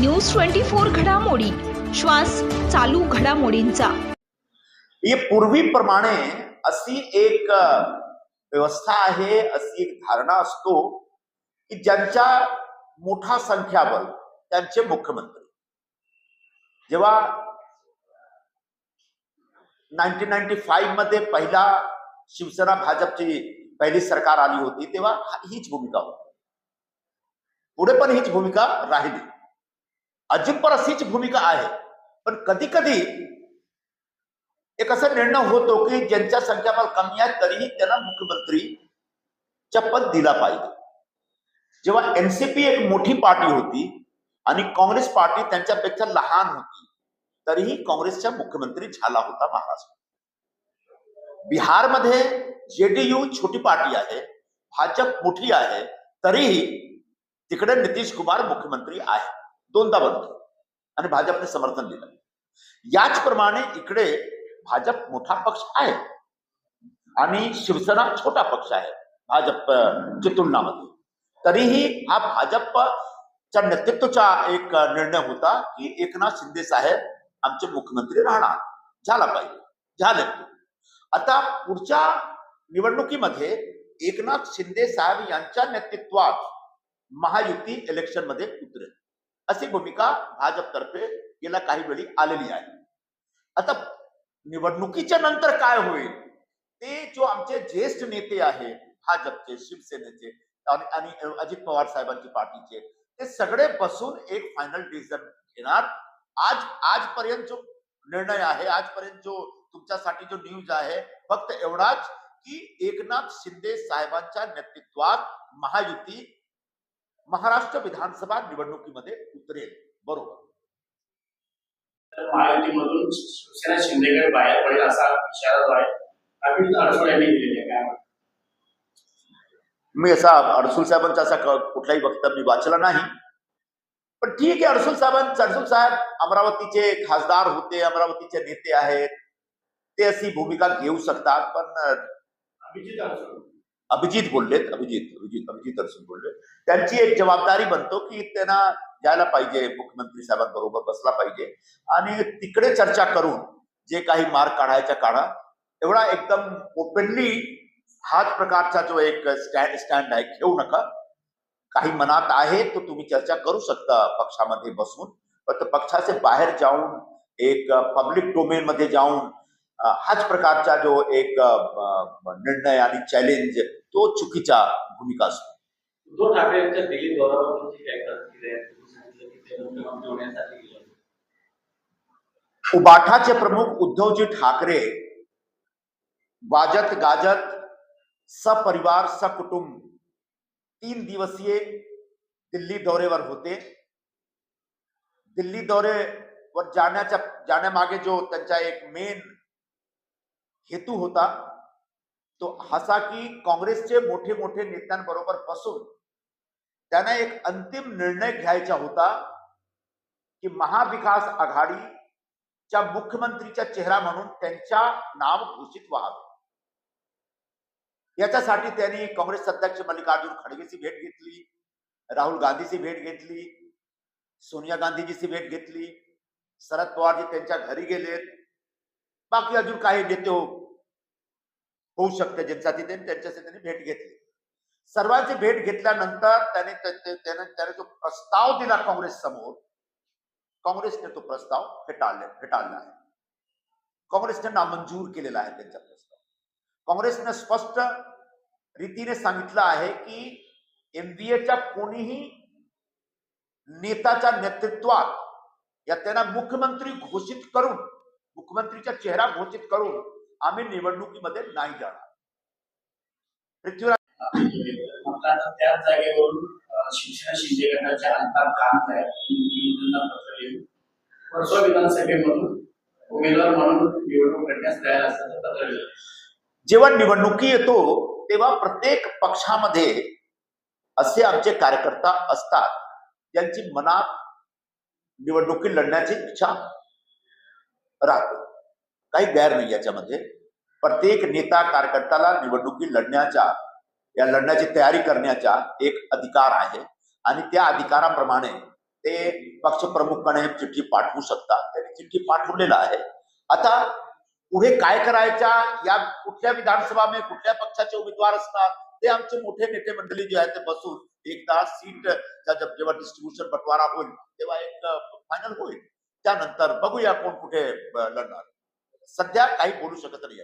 News twenty four घडामोडी. श्वास चालू घडामोडींचा. ये पूर्वीप्रमाणे अशी एक व्यवस्था आहे अशी एक धारणा असतो की ज्यांच्या मोठा संख्याबल त्यांचे मुख्यमंत्री. जेव्हा नाईन्टीन नाईन्टी फाईव्हमध्ये पहिला शिवसेना भाजपची पहिली सरकार आली होती तेव्हा हीच भूमिका होती. पुढे पण हीच भूमिका राहिली. अजून अशीच भूमिका आहे. पण कधी कधी एक असा निर्णय होतो की ज्यांच्या संख्याबळ कमी आहे तरीही त्यांना मुख्यमंत्री पद दिला पाहिजे. जेव्हा एनसीपी एक मोठी पार्टी होती आणि काँग्रेस पार्टी त्यांच्यापेक्षा लहान होती तरीही काँग्रेसचा मुख्यमंत्री झाला होता महाराष्ट्र. बिहारमध्ये जेडीयू छोटी पार्टी आहे भाजप मोठी आहे तरीही तिकडे नितीश कुमार मुख्यमंत्री आहे दोनदा बनतो. आणि भाजपने समर्थन दिलं. याचप्रमाणे इकडे भाजप मोठा पक्ष आहे. आणि शिवसेना छोटा पक्ष आहे. भाजप तुलनामध्ये तरीही हा भाजपच्या नेतृत्वाचा एक निर्णय होता की एकनाथ शिंदे साहेब आमचे मुख्यमंत्री राहणार. झाला पाहिजे. झाले. आता पुढच्या निवडणुकीमध्ये एकनाथ शिंदे साहेब यांच्या नेतृत्वात महायुती इलेक्शनमध्ये उतरेल. अशी भूमिका भाजपतर्फे गेल्या काही वेळी आलेली आहे. आता निवडणुकीच्या नंतर काय होईल? ते जो आमचे ज्येष्ठ नेते आहे भाजपचे शिवसेनेचे आणि आणि अजित पवार साहेबांची पार्टीचे ते सगळे बसून एक फायनल डिसिजन घेणार. आज आजपर्यंत जो निर्णय आहे आजपर्यंत जो तुमच्यासाठी जो न्यूज आहे फक्त एवढाच की एकनाथ शिंदे साहेबांच्या नेतृत्वात महायुती महाराष्ट्र विधानसभा निवडणुकीमध्ये उतरेल. बरोबर. महायुतीमधून शिवसेना शिंदेकडे बाहेर पडेल असा इशारा जो आहे अमित अडसूळ यांनी दिलेला आहे. काय? मी असा अडसूल साहेबांचा असा कुठलाही वक्तव्य मी वाचला नाही. पण ठीक आहे अडसूल साहेबांचा अडसूल साहेब अमरावतीचे खासदार होते अमरावतीचे नेते आहेत. ते अशी भूमिका घेऊ शकतात पण अभिजित अडसूळ. अभिजित बोललेत अभिजित अभिजित अभिजित अडसूल बोलले त्यांची एक जबाबदारी बनतो की त्यांना जायला पाहिजे मुख्यमंत्री साहेबांबरोबर बसला पाहिजे. आणि तिकडे चर्चा करून जे काही मार्ग काढायचा काढा. एवढा एकदम ओपनली हाच प्रकारचा जो एक स्टँड स्टँड आहे घेऊ नका. काही मनात आहे तो तुम्ही चर्चा करू शकता पक्षामध्ये बसून. पण पक्षाचे बाहेर जाऊन एक पब्लिक डोमेन मध्ये जाऊन हाच प्रकारचा जो एक निर्णय आणि चॅलेंज तो चुकीचा भूमिका असतो. उद्धव ठाकरे यांच्या दिल्ली दौऱ्यावर ते उबाठाचे प्रमुख उद्धवजी ठाकरे वाजत गाजत सपरिवार सकुटुंब तीन दिवसीय दिल्ली दौऱ्यावर होते. दिल्ली दौऱ्यावर जाण्याच्या जाण्यामागे जो त्यांचा एक मेन हेतू होता तो हसा की काँग्रेसचे मोठे मोठे नेत्यांबरोबर बसून त्यांना एक अंतिम निर्णय घ्यायचा होता की महाविकास आघाडीच्या मुख्यमंत्रीचा चेहरा म्हणून त्यांच्या नाव घोषित व्हावे. याच्यासाठी त्यांनी काँग्रेस अध्यक्ष मल्लिकार्जुन खडगेची भेट घेतली राहुल गांधीची भेट घेतली सोनिया गांधीजीची भेट घेतली शरद पवारजी त्यांच्या घरी गेलेत बाकी अजून काही नेते हो- होऊ शकते ज्यांचा त्यांनी त्यांच्याशी त्यांनी भेट घेतली. सर्वांची भेट घेतल्यानंतर त्याने त्याने त्याने जो प्रस्ताव दिला काँग्रेस समोर. काँग्रेसने तो प्रस्ताव फेटाळले फेटाळला आहे. काँग्रेसने नामंजूर केलेला आहे त्यांचा प्रस्ताव. काँग्रेसने स्पष्ट रीतीने सांगितलं आहे की एमबीएच्या कोणीही नेताच्या नेतृत्वात या त्यांना मुख्यमंत्री घोषित करून मुख्यमंत्रीचा चेहरा घोषित करून आम्ही निवडणुकीमध्ये नाही जाणार अंतर काम जेव्हा निवडणुकी येतो, तेव्हा प्रत्येक पक्षामध्ये असे आमचे कार्यकर्ता असतात, ज्यांची मनात निवडणुकी लढण्याची इच्छा राहते. काही गैर नाही याच्यामध्ये. प्रत्येक नेता कार्यकर्त्याला निवडणुकी लढण्याच्या या लढण्याची तयारी करण्याचा एक अधिकार आहे. आणि त्या अधिकाराप्रमाणे ते पक्षप्रमुखाने चिठ्ठी पाठवू शकतात. त्यांनी चिठ्ठी पाठवलेलं आहे. आता पुढे काय करायच्या या कुठल्या विधानसभा में कुठल्या पक्षाचे उमेदवार असतात ते आमचे मोठे नेते मंडळी जे आहेत ते बसून एकदा सीट जेव्हा डिस्ट्रीब्युशन बंटवारा होईल तेव्हा एक फायनल होईल. त्यानंतर बघूया कोण कुठे लढणार. सध्या काही बोलू शकत नाही